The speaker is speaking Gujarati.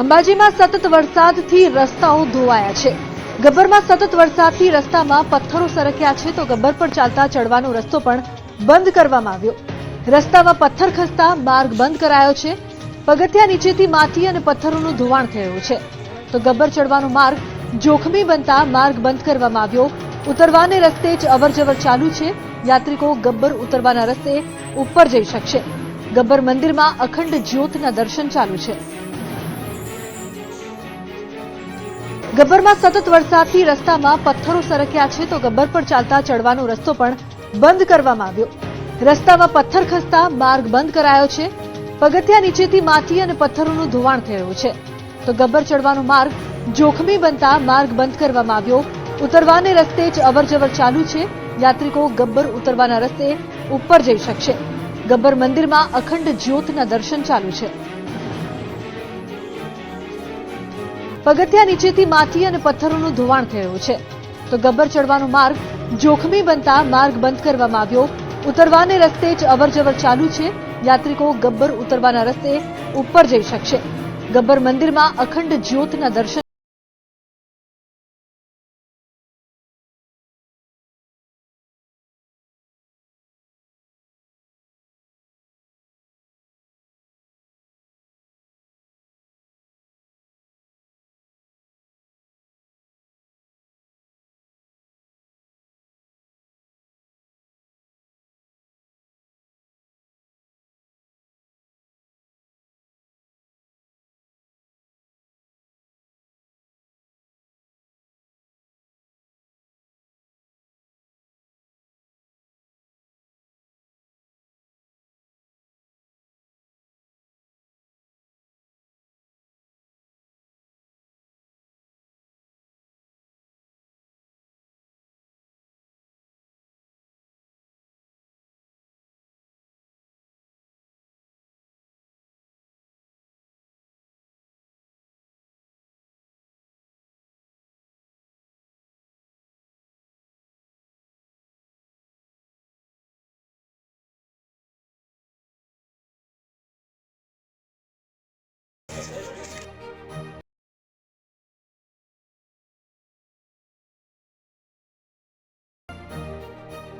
અંબાજીમાં સતત વરસાદથી રસ્તાઓ ધોવાયા છે. ગબ્બરમાં સતત વરસાદથી રસ્તામાં પથ્થરો સરક્યા છે તો ગબ્બર પર ચાલતા ચડવાનો રસ્તો પણ બંધ કરવામાં આવ્યો. રસ્તામાં પથ્થર ખસતા માર્ગ બંધ કરાયો છે. પગથિયા નીચેથી માટી અને પથ્થરોનું ધોવાણ થયું છે. તો ગબ્બર ચડવાનો માર્ગ જોખમી બનતા માર્ગ બંધ કરવામાં આવ્યો. ઉતરવાને રસ્તે જ અવરજવર ચાલુ છે. યાત્રિકો ગબ્બર ઉતરવાના રસ્તે ઉપર જઈ શકશે. ગબ્બર મંદિરમાં અખંડ જ્યોતના દર્શન ચાલુ છે. ગબ્બરમાં સતત વરસાદથી રસ્તામાં પથ્થરો સરક્યા છે તો ગબ્બર પર ચાલતા ચડવાનો રસ્તો પણ બંધ કરવામાં આવ્યો. રસ્તામાં પથ્થર ખસતા માર્ગ બંધ કરાયો છે. પગથિયા નીચેથી માટી અને પથ્થરોનું ધોવાણ થયું છે. તો ગબ્બર ચડવાનો માર્ગ જોખમી બનતા માર્ગ બંધ કરવામાં આવ્યો. ઉતરવાને રસ્તે જ અવરજવર ચાલુ છે. યાત્રિકો ગબ્બર ઉતરવાના રસ્તે ઉપર જઈ શકશે. ગબ્બર મંદિરમાં અખંડ જ્યોતના દર્શન ચાલુ છે. પગથિયા નીચેથી માટી અને પથ્થરોનું ધોવાણ થયું છે. તો ગબ્બર ચડવાનો માર્ગ જોખમી બનતા માર્ગ બંધ કરવામાં આવ્યો. ઉતરવાને રસ્તે જ અવરજવર ચાલુ છે. યાત્રિકો ગબ્બર ઉતરવાના રસ્તે ઉપર જઈ શકશે. ગબ્બર મંદિરમાં અખંડ જ્યોતના દર્શન